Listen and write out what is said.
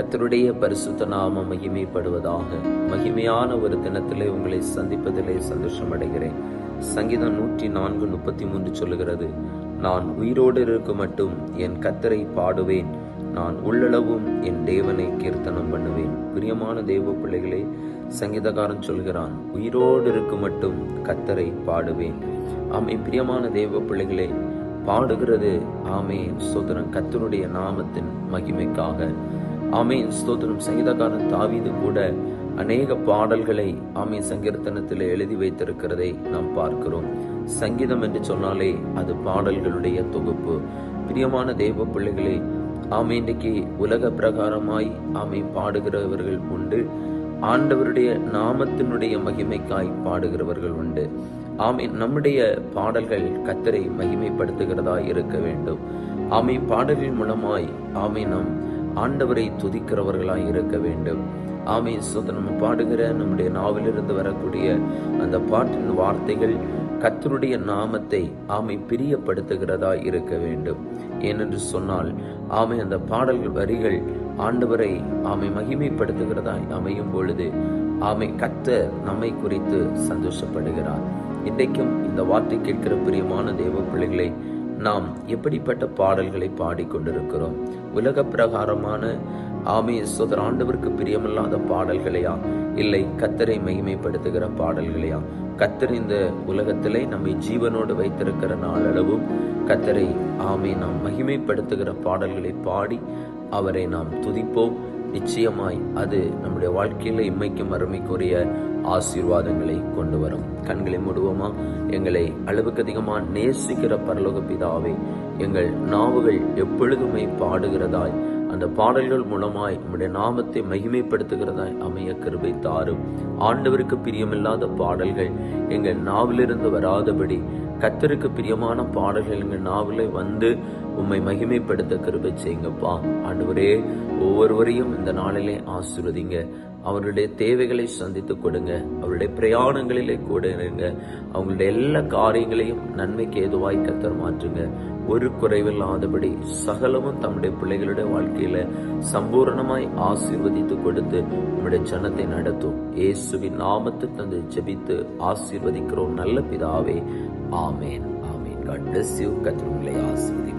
கத்தருடைய பரிசுத்த நாம மகிமைப்படுவதாக மகிமையான ஒரு தினத்திலே உங்களை சந்திப்பதிலே சந்தோஷம் அடைகிறேன் சங்கீதம் நூற்றி நான்கு முப்பத்தி மூன்று சொல்லுகிறது நான் உயிரோடு இருக்க மட்டும் என் கத்தரை பாடுவேன். நான் உள்ளளவும் என் தேவனை கீர்த்தனம் பண்ணுவேன். பிரியமான தேவ பிள்ளைகளே சங்கீதக்காரன் சொல்கிறான் உயிரோடு இருக்க மட்டும் கத்தரை பாடுவேன். ஆமை பிரியமான தேவ பிள்ளைகளே பாடுகிறது ஆமே ஸ்தோத்திரம் கத்தருடைய நாமத்தின் மகிமைக்காக. ஆமீன். ஸ்தோத்திரம். சங்கீதக்காரன் தாவீது கூட அநேக பாடல்களை ஆமீன் சங்கீர்த்தனத்தில் எழுதி வைத்திருக்கிறதை நாம் பார்க்கிறோம். சங்கீதம் என்று சொன்னாலே அது பாடல்களுடைய தொகுப்பு. பிரியமான தெய்வ பிள்ளைகளே ஆமை இன்றைக்கு உலக பிரகாரமாய் ஆமை பாடுகிறவர்கள் உண்டு. ஆண்டவருடைய நாமத்தினுடைய மகிமைக்காய் பாடுகிறவர்கள் உண்டு. ஆமை நம்முடைய பாடல்கள் கத்தரை மகிமைப்படுத்துகிறதா இருக்க வேண்டும். ஆமை பாடலின் மூலமாய் ஆமை நாம் ஆண்டவரை துதிக்கிறவர்களாய் இருக்க வேண்டும். ஆமை சொந்த நம்ம பாடுகிற நம்முடைய நாவிலிருந்து வரக்கூடிய அந்த பாட்டின் வார்த்தைகள் கத்தருடைய நாமத்தை ஆமை பிரியப்படுத்துகிறதா இருக்க வேண்டும். ஏனென்று சொன்னால் ஆமை அந்த பாடல்கள் வரிகள் ஆண்டவரை ஆமை மகிமைப்படுத்துகிறதாய் அமையும் பொழுது ஆமை கத்த நம்மை குறித்து சந்தோஷப்படுகிறார். இன்றைக்கும் இந்த வார்த்தை கேட்கிற பிரியமான தேவ பிள்ளைகளை நாம் எப்படிப்பட்ட பாடல்களை பாடிக்கொண்டிருக்கிறோம்? உலக பிரகாரமான ஆமே சோதர ஆண்டவருக்கு பிரியமில்லாத பாடல்களையா? இல்லை கத்தரை மகிமைப்படுத்துகிற பாடல்களையா? கத்தர் இந்த உலகத்திலே நம்மை ஜீவனோடு வைத்திருக்கிற நாளளவும் கத்தரை ஆமை நாம் மகிமைப்படுத்துகிற பாடல்களை பாடி அவரை நாம் துதிப்போம். நிச்சயமாய் அது நம்முடைய வாழ்க்கையில இம்மைக்கும் அருமைக்குரிய ஆசீர்வாதங்களை கொண்டு வரும் கண்களை மூடுவோமா? எங்களை அளவுக்கு அதிகமாக நேசிக்கிற பரலோக பிதாவே எங்கள் நாவுகள் எப்பொழுதுமே பாடுகிறதாய் அந்த பாடல்கள் மூலமாய் நம்முடைய நாமத்தை மகிமைப்படுத்துகிறதாய் அமைய கிருபை தாரும். ஆண்டவருக்கு பிரியமில்லாத பாடல்கள் எங்கள் நாவிலிருந்து வராதபடி கத்தருக்கு பிரியமான பாடல்கள் எங்கள் நாவிலே வந்து உம்மை மகிமைப்படுத்த கிருபை செய்யுங்கப்பா. ஆண்டவரே ஒவ்வொருவரையும் இந்த நாளிலே ஆசிர்வதிங்க. அவருடைய தேவைகளை சந்தித்து கொடுங்க. அவருடைய பிரயாணங்களிலே கூட இருங்க. அவங்களுடைய எல்லா காரியங்களையும் நன்மைக்கு ஏதுவாய் கத்தர் மாற்றுங்க. ஒரு குறைவில்லாதபடி சகலமும் தம்முடைய பிள்ளைகளுடைய வாழ்க்கையில சம்பூரணமாய் ஆசீர்வதித்து கொடுத்து நம்முடைய ஜனத்தை நடத்தும். இயேசுவின் நாமத்து தந்து ஜெபித்து ஆசீர்வதிக்கிறோம். நல்ல பிதாவே amen amen God bless you கத்திரங்களை ஆசீர்வதி